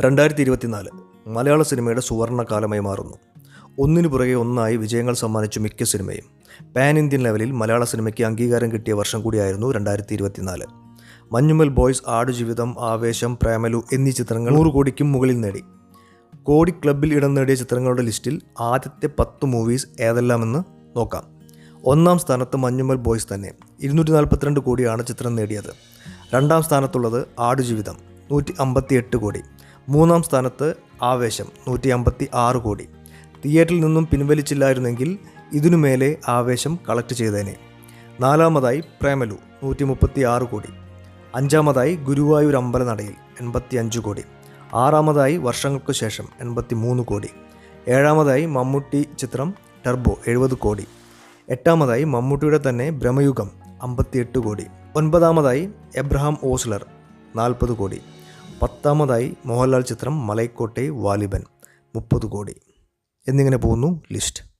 രണ്ടായിരത്തി ഇരുപത്തിനാല് മലയാള സിനിമയുടെ സുവർണകാലമായി മാറുന്നു. ഒന്നിനു പുറകെ ഒന്നായി വിജയങ്ങൾ സമ്മാനിച്ചു മിക്ക സിനിമയും പാൻ ഇന്ത്യൻ ലെവലിൽ മലയാള സിനിമയ്ക്ക് അംഗീകാരം കിട്ടിയ വർഷം കൂടിയായിരുന്നു രണ്ടായിരത്തി ഇരുപത്തിനാല് മഞ്ഞുമൽ ബോയ്സ് ആടുജീവിതം ആവേശം പ്രേമലു എന്നീ ചിത്രങ്ങൾ നൂറ് കോടിക്കും മുകളിൽ നേടി. കോടി ക്ലബിൽ ഇടം നേടിയ ചിത്രങ്ങളുടെ ലിസ്റ്റിൽ ആദ്യത്തെ പത്ത് മൂവീസ് ഏതെല്ലാമെന്ന് നോക്കാം. ഒന്നാം സ്ഥാനത്ത് മഞ്ഞുമൽ ബോയ്സ് തന്നെ. ഇരുന്നൂറ്റി നാൽപ്പത്തിരണ്ട് കോടിയാണ് ചിത്രം നേടിയത്. രണ്ടാം സ്ഥാനത്തുള്ളത് ആടുജീവിതം നൂറ്റി അമ്പത്തി എട്ട് കോടി. മൂന്നാം സ്ഥാനത്ത് ആവേശം നൂറ്റി അമ്പത്തി ആറ് കോടി. തിയേറ്ററിൽ നിന്നും പിൻവലിച്ചില്ലായിരുന്നെങ്കിൽ ഇതിനു മേലെ ആവേശം കളക്ട് ചെയ്തേനെ. നാലാമതായി പ്രേമലു നൂറ്റി മുപ്പത്തി ആറ് കോടി. അഞ്ചാമതായി ഗുരുവായൂർ അമ്പലനടയിൽ എൺപത്തി അഞ്ച് കോടി. ആറാമതായി വർഷങ്ങൾക്ക് ശേഷം എൺപത്തി മൂന്ന് കോടി. ഏഴാമതായി മമ്മൂട്ടി ചിത്രം ടർബോ എഴുപത് കോടി. എട്ടാമതായി മമ്മൂട്ടിയുടെ തന്നെ ഭ്രമയുഗം അമ്പത്തിയെട്ട് കോടി. ഒൻപതാമതായി എബ്രഹാം ഓസ്ലർ നാൽപ്പത് കോടി. പത്താമതായി മോഹൻലാൽ ചിത്രം മലൈക്കോട്ടെ വാലിബൻ മുപ്പത് കോടി. എന്നിങ്ങനെ പോകുന്നു ലിസ്റ്റ്.